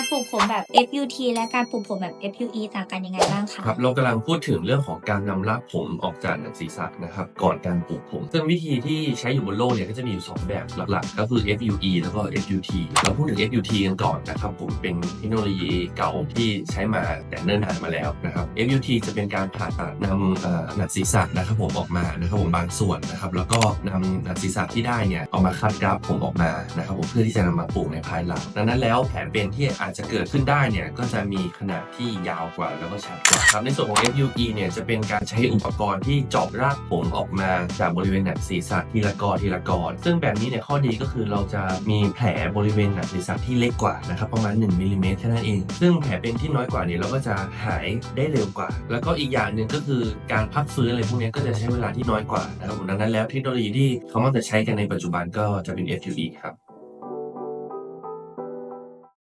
การปลูกผมแบบ FUT และการปลูกผมแบบ FUE ต่างกันยังไงบ้างคะครับเรากำลังพูดถึงเรื่องของการนำรากผมออกจากหนังศีรษะนะครับ ก่อนการปลูกผม ซึ่งวิธีที่ใช้อยู่บนโลกเนี่ยก็จะมีอยู่ 2 แบบหลักๆ ก็คือ FUE แล้วก็ FUT เราพูดถึง FUT กันก่อนนะครับผมเป็นเทคโนโลยีเก่าที่ใช้มาแต่เนิ่นนานมาแล้วนะครับ FUT จะเป็นการผ่าตัดนำหนังศีรษะนะครับผมออกมานะครับผมบางส่วนนะครับแล้วก็นำหนังศีรษะที่ได้เนี่ยเอามาคัดกราฟผมออกมานะครับผมเพื่อที่จะนำมาปลูกในภายหลังดังนั้นแล้วแผลเป็นที่อาจจะเกิดขึ้นได้เนี่ยก็จะมีขนาดที่ยาวกว่าแล้วก็ชัดกว่าครับในส่วนของ FUE เนี่ยจะเป็นการใช้อุปกรณ์ที่เจาะรากผมออกมาจากบริเวณหนังศีรษะทีละกอทีละกอซึ่งแบบนี้เนี่ยข้อดีก็คือเราจะมีแผลบริเวณหนังศีรษะที่เล็กกว่านะครับประมาณ1มิลลิเมตรแค่นั้นเอง ซึ่งแผลเป็นที่น้อยกว่าเนี่ยเราก็จะหายได้เร็วกว่า แล้วก็อีกอย่างหนึ่งก็คือการพักฟื้นอะไรพวกนี้ก็จะใช้เวลาที่น้อยกว่านะครับดังนั้นแล้วเทคโนโลยีที่เขามักจะใช้กันในปัจจุบันก็จะเป็น FUE ครับ